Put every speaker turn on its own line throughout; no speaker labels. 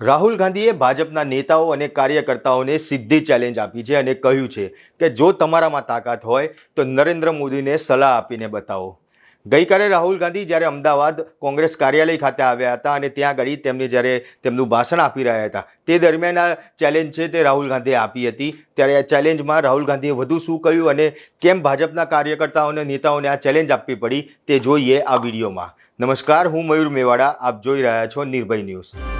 રાહુલ ગાંધીએ ભાજપના નેતાઓ અને કાર્યકર્તાઓને સીધી ચેલેન્જ આપી છે અને કહ્યું છે કે જો તમારામાં તાકાત હોય તો નરેન્દ્ર મોદીને સલાહ આપીને બતાવો. ગઈકાલે રાહુલ ગાંધી જ્યારે અમદાવાદ કોંગ્રેસ કાર્યાલય ખાતે આવ્યા હતા અને ત્યાં આગળ તેમને જ્યારે તેમનું ભાષણ આપી રહ્યા હતા, તે દરમિયાન આ ચેલેન્જ છે તે રાહુલ ગાંધીએ આપી હતી. ત્યારે આ ચેલેન્જમાં રાહુલ ગાંધીએ વધુ શું કહ્યું અને કેમ ભાજપના કાર્યકર્તાઓ અને નેતાઓને આ ચેલેન્જ આપવી પડી તે જોઈએ આ વિડીયોમાં. નમસ્કાર, હું મયુર મેવાડા, આપ જોઈ રહ્યા છો નિર્ભય ન્યૂઝ.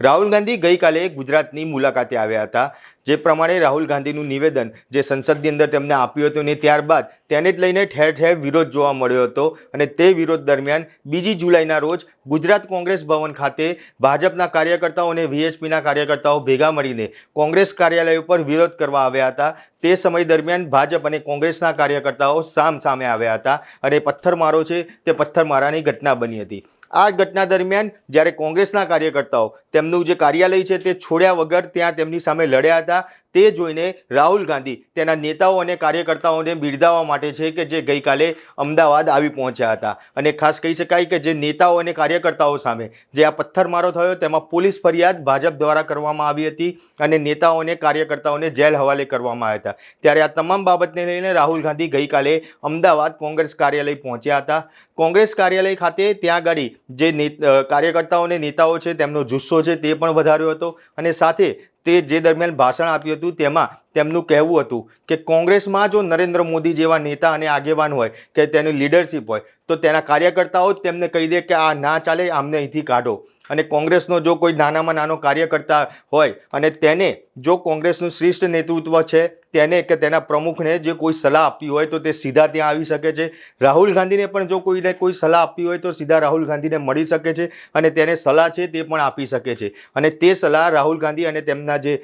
રાહુલ ગાંધી ગઈકાલે ગુજરાતની મુલાકાતે આવ્યા હતા. જે પ્રમાણે રાહુલ ગાંધીનું નિવેદન જે સંસદની અંદર તેમને આપ્યું હતું ને ત્યારબાદ તેને જ લઈને ઠેર ઠેર વિરોધ જોવા મળ્યો હતો અને તે વિરોધ દરમિયાન બીજી જુલાઈના રોજ ગુજરાત કોંગ્રેસ ભવન ખાતે ભાજપના કાર્યકર્તાઓ અને વીએસપીના કાર્યકર્તાઓ ભેગા મળીને કોંગ્રેસ કાર્યાલય ઉપર વિરોધ કરવા આવ્યા હતા. તે સમય દરમિયાન ભાજપ અને કોંગ્રેસના કાર્યકર્તાઓ સામ સામે આવ્યા હતા અને પથ્થરમારો છે તે પથ્થરમારાની ઘટના બની હતી. આ ઘટના દરમિયાન જ્યારે કોંગ્રેસના કાર્યકર્તાઓ તેમનું જે કાર્યાલય છે તે છોડ્યા વગર ત્યાં તેમની સામે લડ્યા હતા તે જોઈને રાહુલ ગાંધી તેના નેતાઓ અને કાર્યકર્તાઓને બિરદાવવા માટે છે કે જે ગઈકાલે અમદાવાદ આવી પહોંચ્યા હતા. અને ખાસ કહી શકાય કે જે નેતાઓ અને કાર્યકર્તાઓ સામે જે આ પથ્થરમારો થયો તેમાં પોલીસ ફરિયાદ ભાજપ દ્વારા કરવામાં આવી હતી અને નેતાઓ અને કાર્યકર્તાઓને જેલ હવાલે કરવામાં આવ્યા હતા. ત્યારે આ તમામ બાબતને લઈને રાહુલ ગાંધી ગઈકાલે અમદાવાદ કોંગ્રેસ કાર્યાલય પહોંચ્યા હતા. કોંગ્રેસ કાર્યાલય ખાતે ત્યાં આગળ જે કાર્યકર્તાઓ અને નેતાઓ છે તેમનો જુસ્સો છે તે પણ વધાર્યો હતો અને સાથે તે જે દરમિયાન ભાષણ આપ્યું હતું, તેમાં તેમનું કહેવું હતું કે કોંગ્રેસમાં જો નરેન્દ્ર મોદી જેવા નેતા અને આગેવાન હોય કે તેની લીડરશિપ હોય તો તેના કાર્યકર્તાઓ તેમને કહી દે કે આ ના ચાલે, આમને અહીંથી કાઢો. અને કોંગ્રેસનો જો કોઈ નાનામાં નાનો કાર્યકર્તા હોય અને તેને જો કોંગ્રેસનું શ્રેષ્ઠ નેતૃત્વ છે, તેને કે તેના પ્રમુખને જે કોઈ સલાહ આપવી હોય તો તે સીધા ત્યાં આવી શકે છે. રાહુલ ગાંધીને પણ જો કોઈને કોઈ સલાહ આપવી હોય તો સીધા રાહુલ ગાંધીને મળી શકે છે અને તેને સલાહ છે તે પણ આપી શકે છે. અને તે સલાહ રાહુલ ગાંધી અને તેમના જે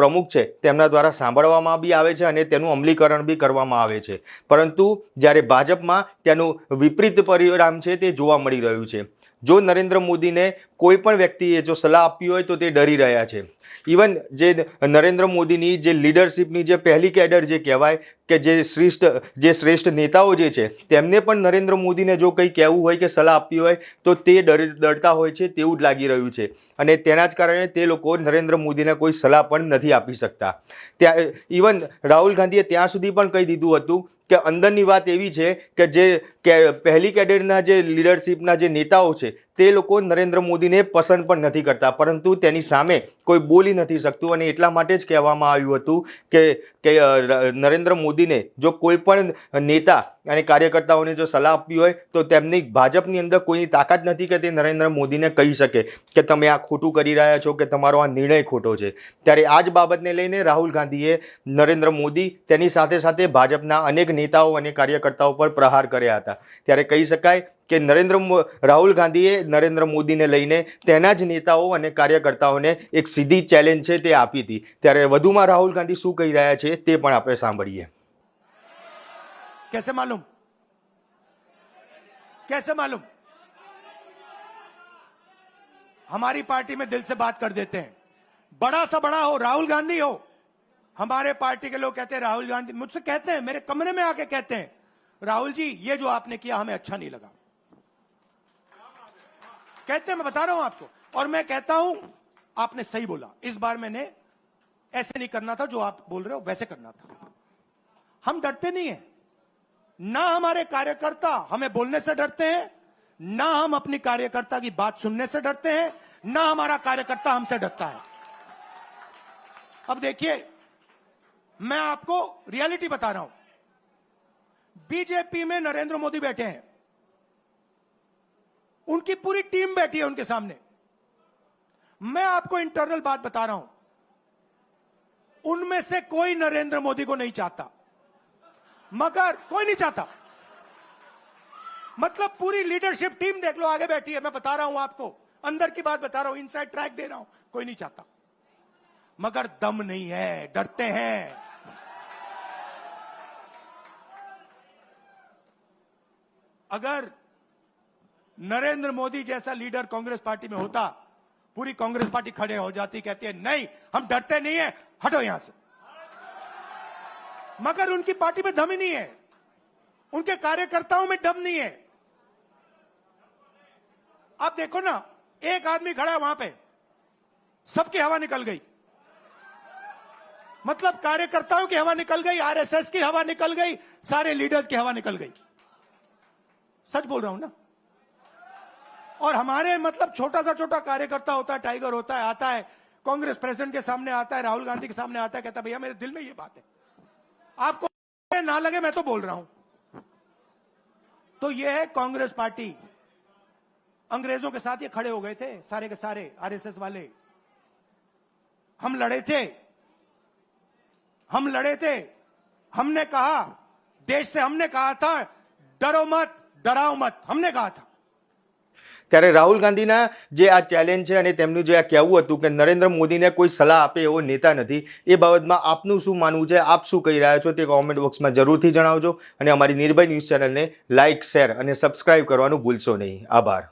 પ્રમુખ છે તેમના દ્વારા સાંભળવામાં બી આવે છે અને તેનું અમલીકરણ બી કરવામાં આવે છે. પરંતુ જ્યારે ભાજપમાં તેનું વિપરીત પરિણામ છે તે જોવા મળી રહ્યું છે. જો નરેન્દ્ર મોદીને કોઈ પણ વ્યક્તિએ જો સલાહ આપી હોય તો તે ડરી રહ્યા છે. ઇવન જે નરેન્દ્ર મોદીની જે લીડરશીપની જે પહેલી કેડર જે કહેવાય કે જે શ્રેષ્ઠ જે શ્રેષ્ઠ નેતાઓ જે છે, તેમને પણ નરેન્દ્ર મોદીને જો કંઈ કહેવું હોય કે સલાહ આપવી હોય, તો તે ડર, ડરતા હોય છે તેવું જ લાગી રહ્યું છે. અને તેના જ કારણે તે લોકો નરેન્દ્ર મોદીને કોઈ સલાહ પણ નથી આપી શકતા. ત્યાં ઇવન રાહુલ ગાંધીએ ત્યાં સુધી પણ કહી દીધું હતું કે અંદરની વાત એવી છે કે જે પહેલી કેડરના જે લીડરશીપના જે નેતાઓ છે તે લોકો નરેન્દ્ર મોદીને પસંદ પણ નથી કરતા. પરંતુ તેની સામે કોઈ બોલી નથી શકતું અને એટલા માટે જ કહેવામાં આવ્યું હતું કે કે નરેન્દ્ર મોદીને જો કોઈ પણ નેતા અને કાર્યકર્તાઓને જો સલાહ આપવી હોય, તો તેમની ભાજપની અંદર કોઈની તાકાત નથી કે તે નરેન્દ્ર મોદીને કહી શકે કે તમે આ ખોટું કરી રહ્યા છો કે તમારો આ નિર્ણય ખોટો છે. ત્યારે આ જ બાબતને લઈને રાહુલ ગાંધીએ નરેન્દ્ર મોદી તેની સાથે સાથે ભાજપના અનેક નેતાઓ અને કાર્યકર્તાઓ પર પ્રહાર કર્યા હતા. ત્યારે કહી શકાય કે નરેન્દ્ર મો- રાહુલ ગાંધીએ નરેન્દ્ર મોદીને લઈને તેના જ નેતાઓ અને કાર્યકર્તાઓને એક સીધી ચેલેન્જ છે તે આપી હતી ત્યારે વધુમાં રાહુલ ગાંધી શું કહી રહ્યા છે તે પણ આપણે સાંભળીએ
कैसे मालूम कैसे मालूम हमारी पार्टी में दिल से बात कर देते हैं बड़ा सा बड़ा हो राहुल गांधी हो हमारे पार्टी के लोग कहते हैं राहुल गांधी मुझसे कहते हैं मेरे कमरे में आके कहते हैं राहुल जी ये जो आपने किया हमें अच्छा नहीं लगा कहते हैं, मैं बता रहा हूँ आपको। और मैं कहता हूँ, आपने सही बोला। इस बार मैंने ऐसे नहीं करना था जो आप बोल रहे हो, वैसे करना था। हम डरते नहीं है। ना हमारे कार्यकर्ता हमें बोलने से डरते हैं, ना हम अपनी कार्यकर्ता की बात सुनने से डरते हैं, ना हमारा कार्यकर्ता हमसे डरता है। अब देखिए, मैं आपको रियलिटी बता रहा हूँ। बीजेपी में नरेंद्र मोदी बैठे हैं। उनकी पूरी टीम बैठी है उनके सामने। मैं आपको इंटरनल बात बता रहा हूँ। उनमें से कोई नरेंद्र मोदी को नहीं चाहता। मगर कोई नहीं चाहता। मतलब पूरी लीडरशिप टीम देख लो, आगे बैठी है। मैं बता रहा हूँ आपको, अंदर की बात बता रहा हूँ इनसाइड ट्रैक दे रहा हूँ, कोई नहीं चाहता। मगर दम नहीं है, डरते हैं। अगर नरेंद्र मोदी जैसा लीडर कांग्रेस पार्टी में होता, पूरी कांग्रेस पार्टी खड़े हो जाती, कहती है, नहीं, हम डरते नहीं है, हटो यहाँ से। मगर उनकी पार्टी में दम ही नहीं है। उनके कार्यकर्ताओं में दम नहीं है। आप देखो ना, एक आदमी खड़ा है वहाँ पे, सबकी हवा निकल गई। मतलब कार्यकर्ताओं की हवा निकल गई, आरएसएस की हवा निकल गई, सारे लीडर्स की हवा निकल गई। सच बोल रहा हूँ ना? और हमारे मतलब छोटा सा छोटा कार्यकर्ता होता है, टाइगर होता है, आता है, कांग्रेस प्रेसिडेंट के सामने आता है, राहुल गांधी के सामने आता है, कहता भैया, मेरे दिल में ये बात है। आपको ना लगे, मैं तो बोल रहा हूँ। तो ये है कांग्रेस पार्टी। अंग्रेज़ों के साथ ये खड़े हो गए थे, सारे के सारे, आरएसएस वाले। हम लड़े थे। हम लड़े थे। हमने कहा, देश से हमने कहा था, डरो मत, डराओ मत। हमने कहा था।
ત્યારે રાહુલ ગાંધીના જે આ ચેલેન્જ છે અને તેમનું જે આ કહેવું હતું કે નરેન્દ્ર મોદીને કોઈ સલાહ આપે એવો નેતા નથી, એ બાબતમાં આપનું શું માનવું છે? આપ શું કહી રહ્યા છો તે કોમેન્ટ બોક્સમાં જરૂરથી જણાવજો અને અમારી નિર્ભય ન્યૂઝ ચેનલને લાઇક શેર અને સબસ્ક્રાઇબ કરવાનું ભૂલશો નહીં. આભાર.